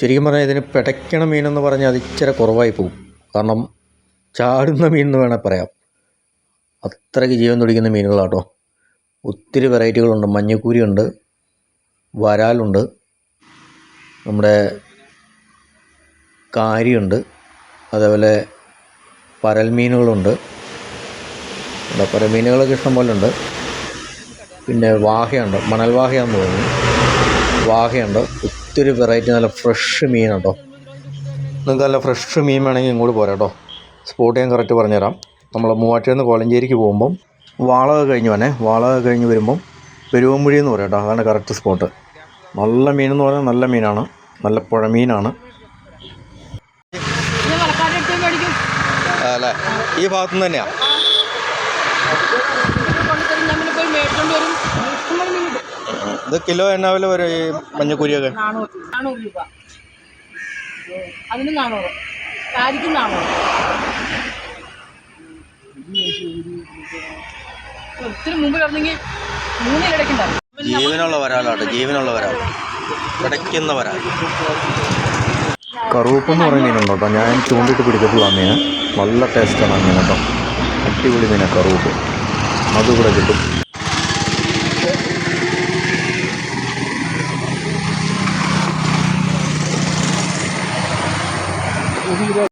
ശരിക്കും പറഞ്ഞാൽ ഇതിന് പിടയ്ക്കണ മീനെന്ന് പറഞ്ഞാൽ അത് ഇച്ചിരി കുറവായി പോകും. കാരണം ചാടുന്ന മീൻ എന്ന് വേണേൽ പറയാം. അത്രയ്ക്ക് ജീവൻ തുടിക്കുന്ന മീനുകളാട്ടോ. ഒത്തിരി വെറൈറ്റികളുണ്ട്. മഞ്ഞക്കൂരിയുണ്ട്. വരാലുണ്ട്. നമ്മുടെ കാരിയുണ്ട്. അതേപോലെ പരൽ മീനുകളുണ്ട് ഇവിടെ പരൽ മീനുകളൊക്കെ ഇഷ്ടം ഉണ്ട് പിന്നെ വാഹയുണ്ട്. മണൽവാഹയാണെന്ന് തോന്നുന്നു. വാഹയുണ്ട് ഒത്തിരി വെറൈറ്റി നല്ല ഫ്രഷ് മീനുണ്ടോ നിങ്ങൾക്ക് നല്ല ഫ്രഷ് മീൻ വേണമെങ്കിൽ ഇങ്ങോട്ട് പോരാ കേട്ടോ. സ്പോട്ട് ഞാൻ കറക്റ്റ് പറഞ്ഞുതരാം. നമ്മൾ മൂവാറ്റിൽ നിന്ന് കോലഞ്ചേരിക്ക് പോകുമ്പം വാളക കഴിഞ്ഞ് വേണേ വാളക കഴിഞ്ഞ് വരുമ്പം പെരുവമ്പുഴി എന്ന് പറയാം കേട്ടോ. അതാണ് കറക്റ്റ് സ്പോട്ട് നല്ല മീൻ എന്ന് പറഞ്ഞാൽ നല്ല മീനാണ്. നല്ല പുഴമീനാണ് മീനാണ്. അല്ലേ? ഈ ഭാഗത്തുനിന്ന് തന്നെയാണ് കൊണ്ടുതരും ഞാൻ പിന്നെ പോയി മേടിച്ചോണ്ട് വരും ഇഷ്ടംപോലെ മീൻ കിട്ടും ഇത് കിലോ എന്നാ വില വരും ഈ മഞ്ഞക്കുരിയൊക്കെ. നാനൂറ് നാനൂറ് രൂപ. അതിന് നാനൂറ്. കാരിക്കും നാനൂറ്. ഒത്തിരി മുമ്പ് കിടന്നെങ്കിൽ മൂന്ന് കിടക്കുന്നുണ്ടാവും ജീവനുള്ള വരാലാട്ടോ ജീവനുള്ള വരാൾ. കിടക്കുന്ന വരാൾ. കറുവപ്പ് എന്ന് പറയുന്ന മീനുണ്ടോ കേട്ടോ. ഞാൻ ചൂണ്ടിട്ട് പിടിച്ചിട്ടുള്ള മീൻ നല്ല ടേസ്റ്റാണ് ആ മീൻ കേട്ടോ. അടിപൊളി മീനാണ് കറുവപ്പ്. അതുകൂടെ കിട്ടും. увидимся.